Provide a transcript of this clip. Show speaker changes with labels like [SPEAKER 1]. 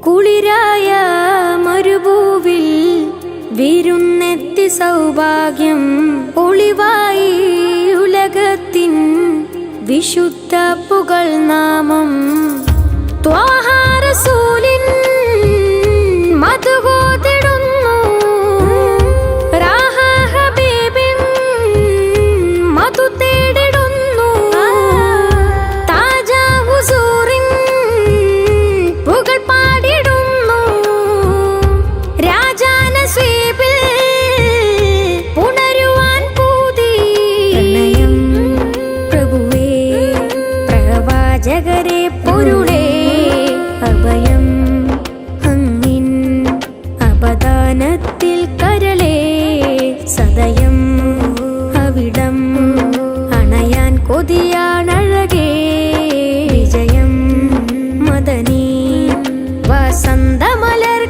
[SPEAKER 1] കുളിരായ മരുഭൂവിൽ വിരുന്നെത്തി സൗഭാഗ്യം ഒളിവായി ഉലകത്തിൻ വിശുദ്ധ പുകൾ നാമം പ്രവാചകരെ പൊരുളേ. അഭയം അങ്ങിൻ അപദാനത്തിൽ കരളേ. സദയം അവിടം അണയാൻ കൊതിയാണഴകേ. വിജയം മദനീ വസന്തമലർ